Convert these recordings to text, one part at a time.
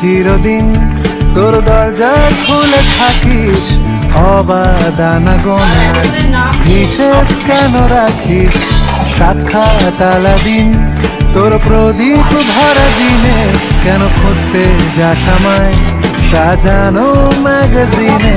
চিরদিন তোর দরজা খুলে থাকিস অবাদানা গোনা। কেন রাখিস? সাক্ষাৎ আলাদিন তোর প্রদীপ ভরা দিনে কেন খুঁজতে যা আমায়? সাজানো ম্যাগাজিনে।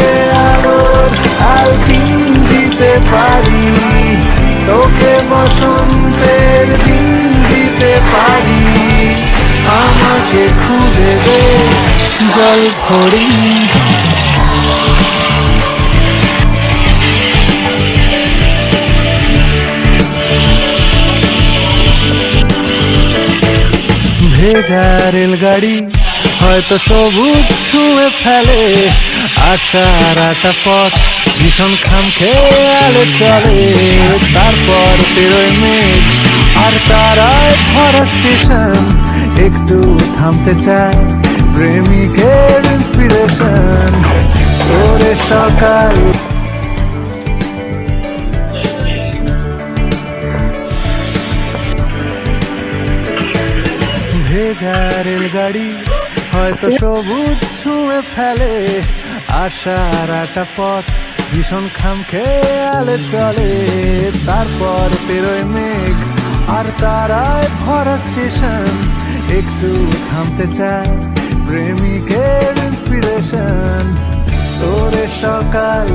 তোকে আলোর আলপিন দিতে পারি তোকে বসন্তের দিন দিতে পারি আমাকে খুঁজে দে জল ভরি ভেজা রেলগাড়ি হয়তো সবুজ ছুঁয়ে ফেলে। আশার একটা পথ ভীষণ খাম খেয়ালে চলে, তারপর পেরোয় মেঘ, আর তারায় ভরা স্টেশন, একটু থামতে চায় প্রেমিকের ইন্সপিরেশন তোরে সকাল। ভেজা রেলগাড়ি হয়তো সবুজ ছুঁয়ে ফেলে আশার একটা পথ ভীষণ খাম খেয়ালে চলে। তারপর পেরোয় মেঘ, আর তারায় ভরা স্টেশন। একটু থামতে চায় প্রেমিকের ইন্সপিরেশন তোরে সকাল